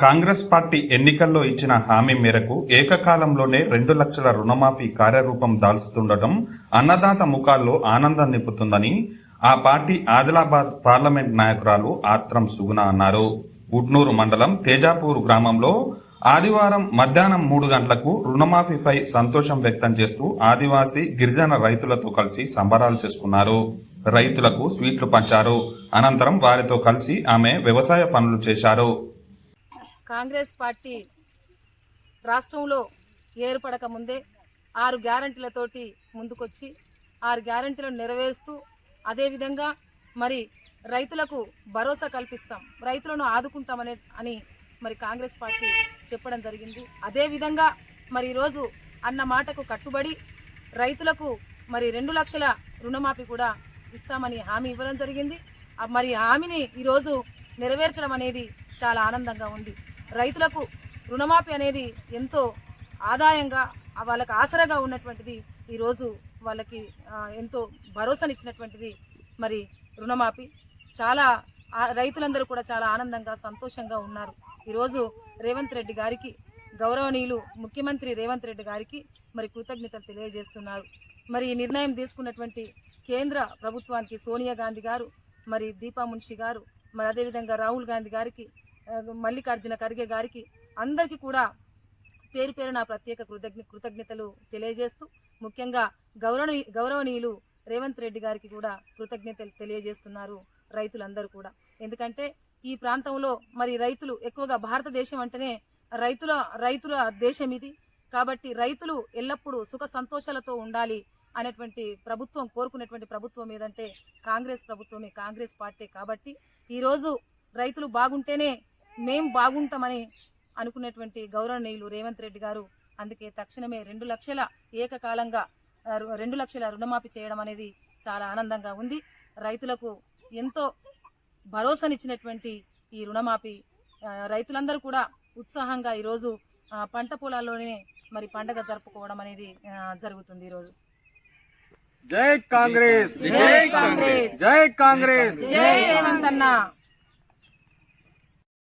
Congress party ఎన్నికల్లో ఇచ్చిన హామీ మేరకు ఏకకాలంలోనే రెండు లక్షల రుణమాఫీ కార్యరూపం దాల్చుతుండటం అన్నదాత ముఖాల్లో ఆనందం నింపుతుందని ఆ పార్టీ ఆదిలాబాద్ పార్లమెంట్ నాయకురాలు ఆత్రం సుగుణ అన్నారు. ఉట్నూరు మండలం తేజాపూర్ గ్రామంలో ఆదివారం మధ్యాహ్నం మూడు గంటలకు రుణమాఫీపై సంతోషం వ్యక్తం చేస్తూ ఆదివాసీ గిరిజన రైతులతో కలిసి సంబరాలు చేసుకున్నారు. రైతులకు స్వీట్లు పంచారు. అనంతరం వారితో కలిసి ఆమె వ్యవసాయ పనులు చేశారు. కాంగ్రెస్ పార్టీ రాష్ట్రంలో ఏర్పడక ముందే ఆరు గ్యారంటీలతోటి ముందుకొచ్చి ఆరు గ్యారంటీలను నెరవేరుస్తూ అదేవిధంగా మరి రైతులకు భరోసా కల్పిస్తాం. రైతులను ఆదుకుంటామనే అని మరి కాంగ్రెస్ పార్టీ చెప్పడం జరిగింది. అదేవిధంగా మరి ఈరోజు అన్న మాటకు కట్టుబడి రైతులకు మరి రెండు లక్షల రుణమాఫీ కూడా ఇస్తామని హామీ ఇవ్వడం జరిగింది. మరి హామీని ఈరోజు నెరవేర్చడం అనేది చాలా ఆనందంగా ఉంది. రైతులకు రుణమాఫీ అనేది ఎంతో ఆదాయంగా వాళ్ళకి ఆసరాగా ఉన్నటువంటిది ఈరోజు వాళ్ళకి ఎంతో భరోసానిచ్చినటువంటిది మరి రుణమాఫీ. చాలా రైతులందరూ కూడా చాలా ఆనందంగా సంతోషంగా ఉన్నారు. ఈరోజు రేవంత్ రెడ్డి గారికి గౌరవనీయులు ముఖ్యమంత్రి రేవంత్ రెడ్డి గారికి మరి కృతజ్ఞతలు తెలియజేస్తున్నారు. మరి ఈ నిర్ణయం తీసుకున్నటువంటి కేంద్ర ప్రభుత్వానికి సోనియా గాంధీ గారు మరి దీపా మున్షి గారు మరి అదేవిధంగా రాహుల్ గాంధీ గారికి మల్లికార్జున ఖర్గే గారికి అందరికీ కూడా పేరు పేరు నా ప్రత్యేక కృతజ్ఞ కృతజ్ఞతలు తెలియజేస్తూ ముఖ్యంగా గౌరవనీ గౌరవనీయులు రేవంత్ రెడ్డి గారికి కూడా కృతజ్ఞతలు తెలియజేస్తున్నారు రైతులందరూ కూడా. ఎందుకంటే ఈ ప్రాంతంలో మరి రైతులు ఎక్కువగా భారతదేశం అంటేనే రైతుల రైతుల దేశం ఇది. కాబట్టి రైతులు ఎల్లప్పుడూ సుఖ సంతోషాలతో ఉండాలి అనేటువంటి ప్రభుత్వం కోరుకునేటువంటి ప్రభుత్వం ఏదంటే కాంగ్రెస్ ప్రభుత్వమే కాంగ్రెస్ పార్టీ. కాబట్టి ఈరోజు రైతులు బాగుంటేనే మేం బాగుంటామని అనుకునేటువంటి గౌరవనీయులు రేవంత్ రెడ్డి గారు అందుకే తక్షణమే రెండు లక్షల ఏకకాలంగా రెండు లక్షల రుణమాఫీ చేయడం అనేది చాలా ఆనందంగా ఉంది. రైతులకు ఎంతో భరోసానిచ్చినటువంటి ఈ రుణమాఫీ రైతులందరూ కూడా ఉత్సాహంగా ఈరోజు పంట పొలాల్లోనే మరి పండగ జరుపుకోవడం అనేది జరుగుతుంది ఈరోజు. జై కాంగ్రెస్! జై కాంగ్రెస్! జై కాంగ్రెస్! జై రేవంత్ అన్న!